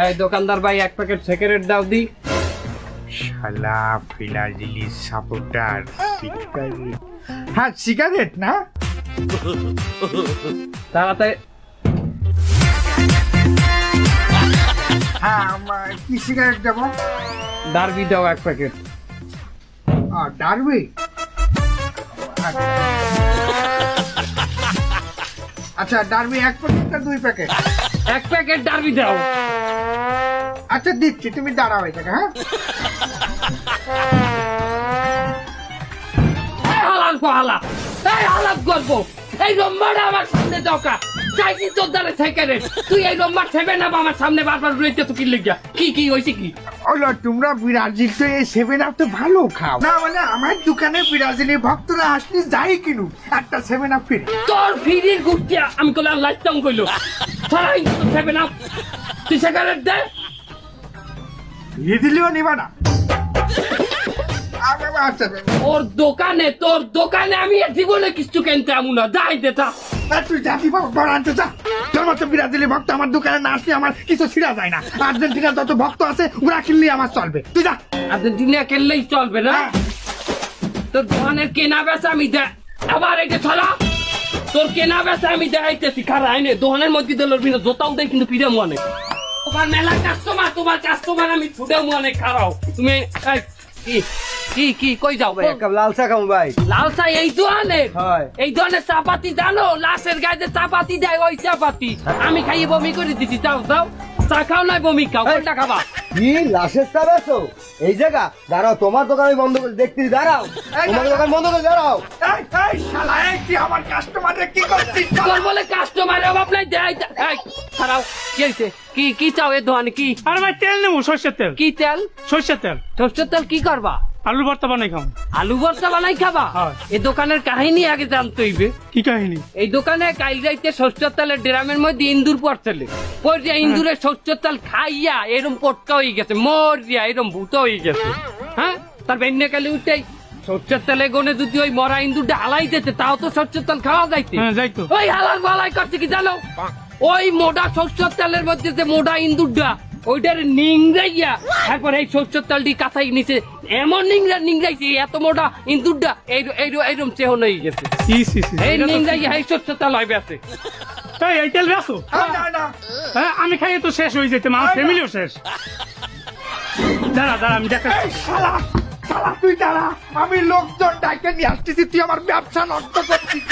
এই দোকানদার ভাই এক প্যাকেট সিগারেট দাও দি। শালা ফিলাজিলি সাপোর্টার সিগারেট হ্যাঁ সিগারেট না? তাড়াতাড়ি হ্যাঁ আমার কি সিগারেট দেবো? ডারবি দাও এক প্যাকেট আহ, ডারবি আচ্ছা ডারবি এক প্যাকেট না দুই প্যাকেট এক প্যাকেট ডারবি দাও। আচ্ছা দিচ্ছি তুমি দাঁড়াও এটাকে হ্যাঁ? এই হালাল পাহালা এই হালাল গল্প এই রম্বাটা আমার সামনে দরকার। চাইছি তোর দ্বারা তুই এই আমার সামনে বারবার রয়েছে তো কি কি কি হয়েছে কি? ওলো তোমরা ব্রাজিল তো এই সেভেন আপ তো ভালো খাও। না মানে আমার দোকানে ব্রাজিলের ভক্তরা আসলে যাই একটা সেভেন আপ ফিরে তোর ফিরির গুটিয়া আমি কলে লাইতাম কইলো। সরাই তো ছেবে না তুই সিগারেট দে। দিলেও নিবা না। ওর দোকানে তোর দোকানে আমি জীবনে কিছু কিনতে আমু না। যাই দেতা। তুই জাতি বড় আনতে যা। তোর মতো বিরাজিলি ভক্ত আমার দোকানে না আসলে আমার কিছু ছিঁড়া যায় না। আর্জেন্টিনার যত ভক্ত আছে ওরা কিনলে আমার চলবে। তুই যা। আর্জেন্টিনা খেললেই চলবে না? হ্যাঁ। তোর দোকানের কেনা বেচা আমি দে আবার এটা ছড়া তোর কেনা বেচা আমি দেখাইতেছি। খারা আইনে? দোকানের মধ্যে দিল জোতাও দেয় কিন্তু পিড়ে মনে। তোমার মেলা কাস্টমার তোমার কাস্টমার আমি ছুটে মনে খারাও তুমি কি কি কি কই যাও? ভাই কাপ লাল চা খাব ভাই। লাল চা এই দোকানের হয়। এই ধরনের চাপাতি জানো? লাশের গায়ে চাপাতি দেয় ওই চাপাতি। আমি খাইয়ে বমি করে দিচ্ছি যাও যাও। চা খাও না বমি খাও কোনটা খাবা? কি লাশের চা বেছো এই জায়গা দাঁড়াও তোমার দোকান আমি বন্ধ করে দেখতে দাঁড়াও। তোমার দোকান বন্ধ করে দাঁড়াও। এই এই শালা এই তুই আমার কি করছিস? তোর বলে কাস্টমার অভাব নাই দেয় এই খারাও কি কি কি চাও এ দোকানে? কি? আর ভাই তেল নেব সর্ষের তেল। কি তেল? সর্ষের তেল। সরষের তেল কি করবা? আলু ভর্তা বানাই খাম আলু ভর্তা বানাই খাবা? এই দোকানের কাহিনী আগে জানতে হইবে। কি কাহিনী? এই দোকানে কাইল যাইতে সরষের তেলের ড্রামের মধ্যে ইন্দুর পড়ছিলে পড়িয়া ইন্দুরের সরষের তেল খাইয়া এরম পটকা হয়ে গেছে মরিয়া এরম ভূত হয়ে গেছে। হ্যাঁ? তার বেন্যে কালে উঠেই সরষের তেলে গনে যদি ওই মরা ইন্দুরটা হালাই দিতে তাও তো সরষের তেল খাওয়া যাইতে। হ্যাঁ যাইতো। ওই হালাল বালাই করছে কি জানো? ওই মোটা সরষের তেলের মধ্যে যে মোটা ইন্দুরটা ওইটার নিংড়াইয়া একবার এই সরষের তেলটি কাঁথাই নিচে এমন নিংড়া নিংড়াইছে এত মোটা ইন্দুরটা এই এই এইরকম চেহন হয়ে গেছে। এই নিংড়াইয়া এই সরষের তেল হয় বেঁচে এই, এই তেল বেসো হ্যাঁ আমি খাইয়ে তো শেষ হয়ে যেতে আমার ফ্যামিলিও শেষ। দাঁড়া দাঁড়া আমি দেখা শালা শালা তুই দাঁড়া আমি লোকজন ডাকে নিয়ে আসতেছি তুই আমার ব্যবসা নষ্ট করছিস।